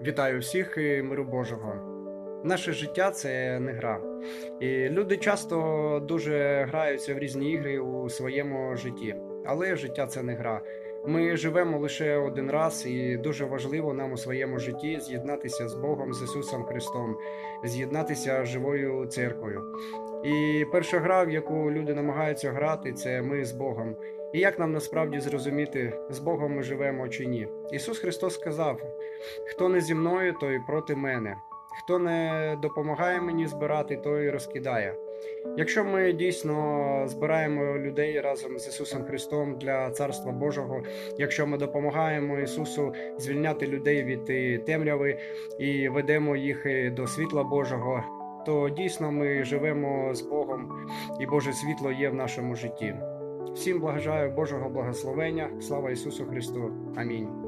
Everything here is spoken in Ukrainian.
Вітаю всіх і миру Божого. Наше життя це не гра. І люди часто дуже граються в різні ігри у своєму житті. Але життя це не гра. Ми живемо лише один раз, і дуже важливо нам у своєму житті з'єднатися з Богом, з Ісусом Христом, з'єднатися з живою церквою. І перша гра, в яку люди намагаються грати, це ми з Богом. І як нам насправді зрозуміти, з Богом ми живемо чи ні? Ісус Христос сказав: хто не зі мною, той проти мене. Хто не допомагає мені збирати, той розкидає. Якщо ми дійсно збираємо людей разом з Ісусом Христом для Царства Божого, якщо ми допомагаємо Ісусу звільняти людей від е, темряви і ведемо їх е, до світла Божого, то дійсно ми живемо з Богом, і Боже світло є в нашому житті. Всім благожаю Божого благословення. Слава Ісусу Христу. Амінь.